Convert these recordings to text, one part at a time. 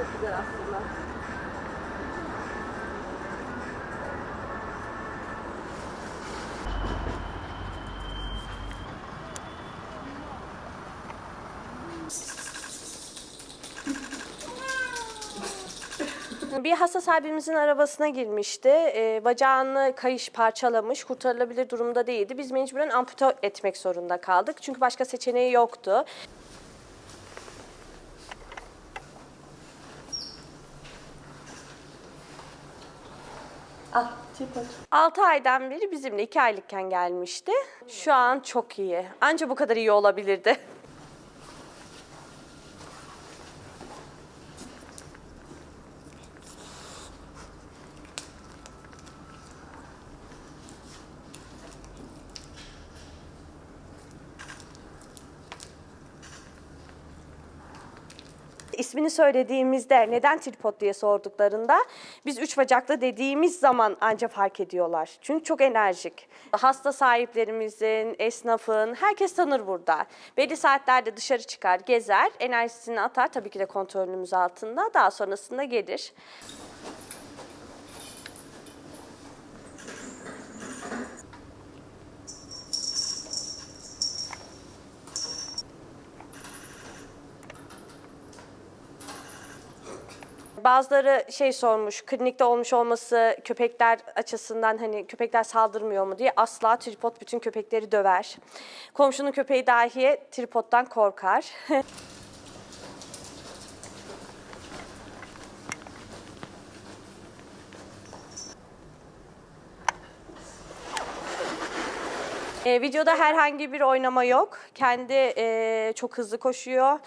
çok güzel aslında. Bir hasta sahibimizin arabasına girmişti. E, bacağını kayış parçalamış, kurtarılabilir durumda değildi. Biz mecburen ampute etmek zorunda kaldık. Çünkü başka seçeneği yoktu. Tripod. 6 aydan beri bizimle 2 aylıkken gelmişti. Şu an çok iyi. Anca bu kadar iyi olabilirdi. İsmini söylediğimizde neden tripod diye sorduklarında biz üç bacaklı dediğimiz zaman anca fark ediyorlar. Çünkü çok enerjik. Hasta sahiplerimizin, esnafın, herkes tanır burada. Belli saatlerde dışarı çıkar, gezer, enerjisini atar tabii ki de kontrolümüz altında. Daha sonrasında gelir. Bazıları şey sormuş, klinikte olmuş olması köpekler açısından hani köpekler saldırmıyor mu diye asla tripod bütün köpekleri döver. Komşunun köpeği dahi tripoddan korkar. E, videoda herhangi bir oynama yok. Kendi e, çok hızlı koşuyor.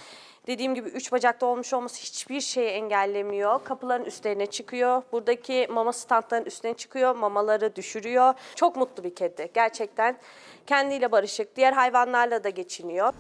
Dediğim gibi üç bacakta olmuş olması hiçbir şeyi engellemiyor. Kapıların üstlerine çıkıyor. Buradaki mama standların üstüne çıkıyor. Mamaları düşürüyor. Çok mutlu bir kedi. Gerçekten kendiyle barışık. Diğer hayvanlarla da geçiniyor.